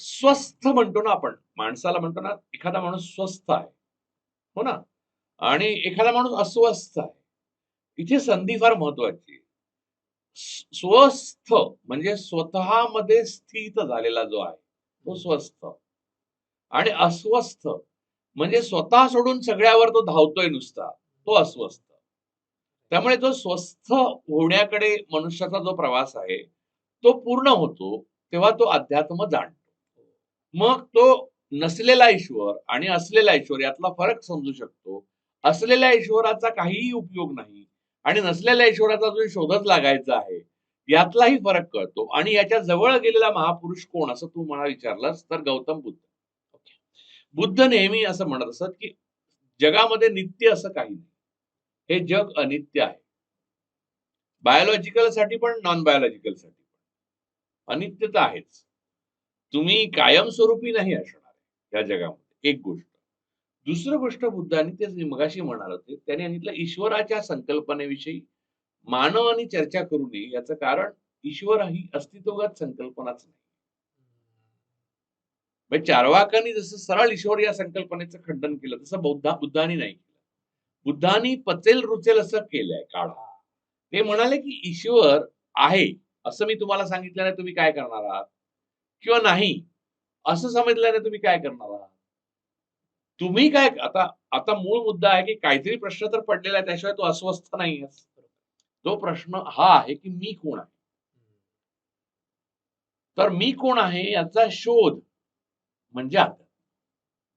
स्वस्थ म्हणतो ना आपण. माणसाला म्हणतो ना एखादा माणूस स्वस्थ आहे. हो ना? आणि एखादा माणूस अस्वस्थ आहे. इथे संधी फार महत्वाची स्वस्थ म्हणजे स्वतःमध्ये स्थित झालेला जो आहे तो स्वस्थ. आणि अस्वस्थ म्हणजे स्वतः सोडून सगळ्यावर तो धावतोय नुसता तो अस्वस्थ. त्यामुळे जो स्वस्थ होण्याकडे मनुष्याचा जो प्रवास आहे तो पूर्ण होतो तेव्हा तो अध्यात्म जाणतो. मग तो नसलेला ईश्वर आणि असलेला ईश्वर यातला फरक समजू शकतो. असलेल्या ईश्वराचा काहीही उपयोग नाही आणि नसलेल्या ईश्वराचा जो शोधच लागायचा आहे यातलाही फरक कळतो. आणि याच्या जवळ गेलेला महापुरुष कोण असं तू मला विचारलंस तर गौतम बुद्ध. बुद्ध नेहमी असं म्हणत असत की जगामध्ये नित्य असं काही नाही. हे जग अनित्य आहे. बायोलॉजिकलसाठी पण नॉन बायोलॉजिकलसाठी पण. अनित्यता आहेच. तुम्ही कायमस्वरूपी नाही असणार या जगामध्ये. एक गोष्ट. दुसरं गोष्ट बुद्धाने तेच मगाशी म्हणाल होते त्याने सांगितलं ईश्वराच्या संकल्पनेविषयी मानवाने चर्चा करू नये याचं कारण ईश्वर ही अस्तित्वगत संकल्पनाच नाही. म्हणजे चारवाकांनी जसं सरळ ईश्वर या संकल्पनेचं खंडन केलं तसं बौद्धा बुद्धांनी नाही केलं. बुद्धांनी पचेल रुचेल असं केलंय काळा. ते म्हणाले की ईश्वर आहे असं मी तुम्हाला सांगितल्याने तुम्ही काय करणार आहात? किंवा नाही असं समजल्याने तुम्ही काय करणार आहात? तुम्ही काय आता आता मूळ मुद्दा आहे की काहीतरी प्रश्न तर पडलेला आहे त्याशिवाय तो अस्वस्थ नाही तो प्रश्न हा आहे की मी कोण आहे? तर मी कोण आहे याचा शोध म्हणजे आता.